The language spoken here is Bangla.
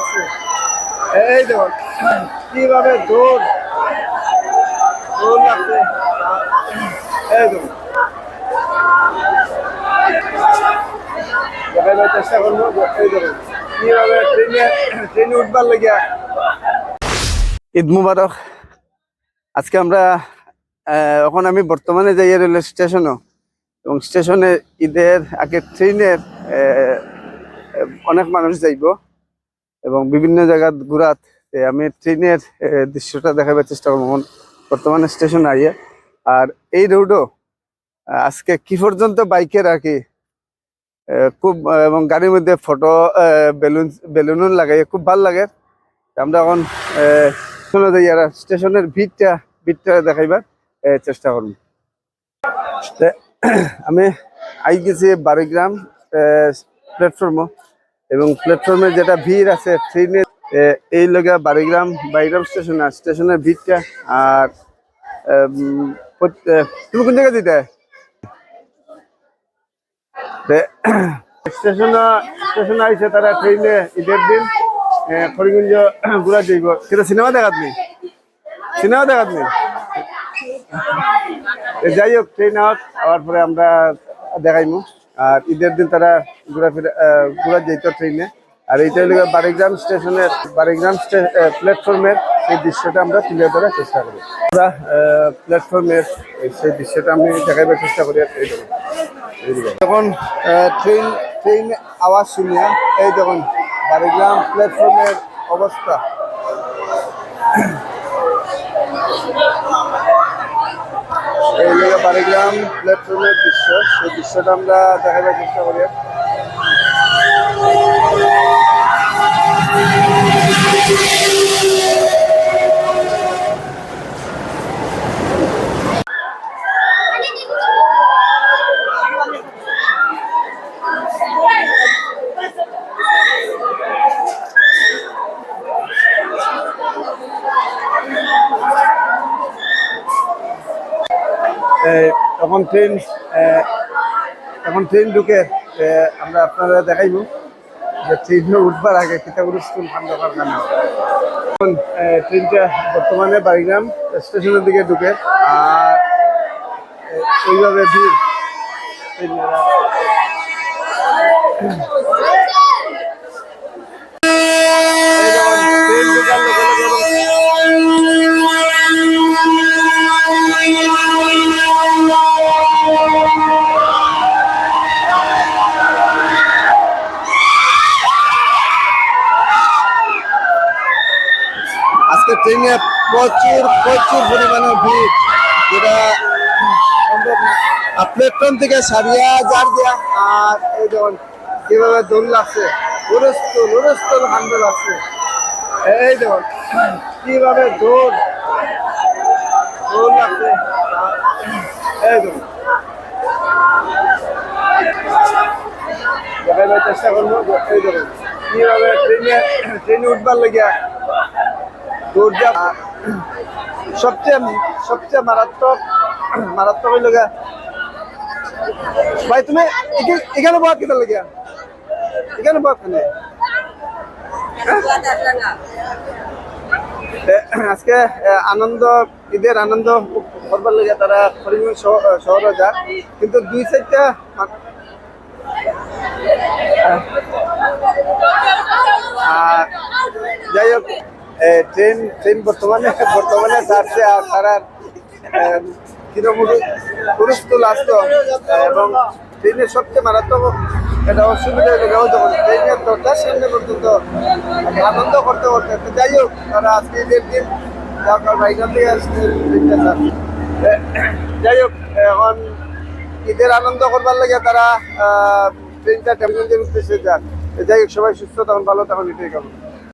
আছে। এই কীভাবে এই উঠবার ঈদ মুবারক। আজকে আমরা এখন আমি বর্তমানে যাই রেল স্টেশনও। এবং স্টেশনে ঈদের আগে ট্রেনের অনেক মানুষ যাইব। এবং বিভিন্ন জায়গা ঘুরাত আমি ট্রেনের দৃশ্যটা দেখাবার চেষ্টা করব। বর্তমানে স্টেশন আইয়ে। আর এই রোডও আজকে কি পর্যন্ত বাইকের আর কি খুব এবং গাড়ির মধ্যে ফটো বেলুন বেলুনও লাগাই খুব ভালো লাগে। আমরা এখন স্টেশনে যাই আর স্টেশনের ভিড়টা ভিড়টা দেখাইবার চেষ্টা করব। আমি আই গেছি বারিগ্রাম প্ল্যাটফর্ম এবং প্ল্যাটফর্মে যেটা ভিড় আছে ট্রেনের এই লগা বারিগ্রাম বারিগ্রাম স্টেশন আর স্টেশনের ভিড়টা, আর তুমি কোন জায়গা দিতে? স্টেশন স্টেশন আইছে তারা ট্রেনে ঈদের দিন ফরিগঞ্জ ঘুরা যাইব। সেটা সিনেমা দেখাত নি? সিনেমা দেখাত নি? যাই হোক ট্রেন আওয়ার পরে আমরা দেখাইমু। আর ঈদের দিন তারা ঘোরাফেরা ঘোরা যেত ট্রেনে। আর এইটা হলো বারিগ্রাম স্টেশনের, বারিগ্রাম প্ল্যাটফর্মের সেই দৃশ্যটা আমরা তুলে ধরার চেষ্টা করি। আমরা প্ল্যাটফর্মের সেই দৃশ্যটা আমি দেখাইবার চেষ্টা করি যখন ট্রেন ট্রেন আওয়াজ শুনিয়া এই দেখুন বারিগ্রাম প্ল্যাটফর্মের অবস্থা। এই বারিগ্রাম প্ল্যাটফর্মের সেই দৃশ্যটা আমরা দেখাবার চেষ্টা করি। এই, তখন ট্রেন এখন ট্রেন ঢুকে আমরা আপনারা দেখাইব যে ট্রেনে উঠবার আগে কিতাবুল স্কুল ঠান্ডা কারখানা এখন ট্রেনটা বর্তমানে বাড়িগ্রাম স্টেশনের দিকে ঢুকে, আর ওইভাবে ভিড়। ট্রেনে প্রচুর প্রচুর পরিমাণে ভিড়, যেটা সম্ভব না। আর প্ল্যাটফর্ম থেকে সারিয়া যার দেয়া, আর এই যেমন কীভাবে দোল লাগছে উরস্তল উরস্তল হান্ড্রেড আছে। এই যেমন কীভাবে দোল লাগছে এই যেমন চেষ্টা করব, এই দেখুন, কীভাবে ট্রেনে ট্রেনে উঠবার লাগিয়া দৌড় সবচেয়ে সবচেয়ে মারাত্মক মারাত্মক হইল ভাই, তুমি এখা- এখানে বক কিনা লাগিয়া এখানে বক কেনে আজকে আনন্দ, ঈদের আনন্দ করবার লেগে তারা করিমগঞ্জ শহ- শহরে যায়। কিন্তু দুই আর যাই হোক ট্রেন ট্রেন বর্তমানে বর্তমানে ছাড়ছে আর তারা পুরুষতুল আসতো এবং ট্রেনের সবচেয়ে মারাত্মক এটা অসুবিধা হয়ে গেল ট্রেনের দরজার সামনে পর্যন্ত আনন্দ করতে করতে যাই হোক, তারা আজকে ঈদের দিন বাইরে থেকে আসছে যাই হোক, এখন ঈদের আনন্দ করবার লাগে তারা ট্রেনটা টেমগঞ্জের উদ্দেশ্যে যান। যাই হোক, সবাই সুস্থ তখন ভালো তখন এটাই কামনা।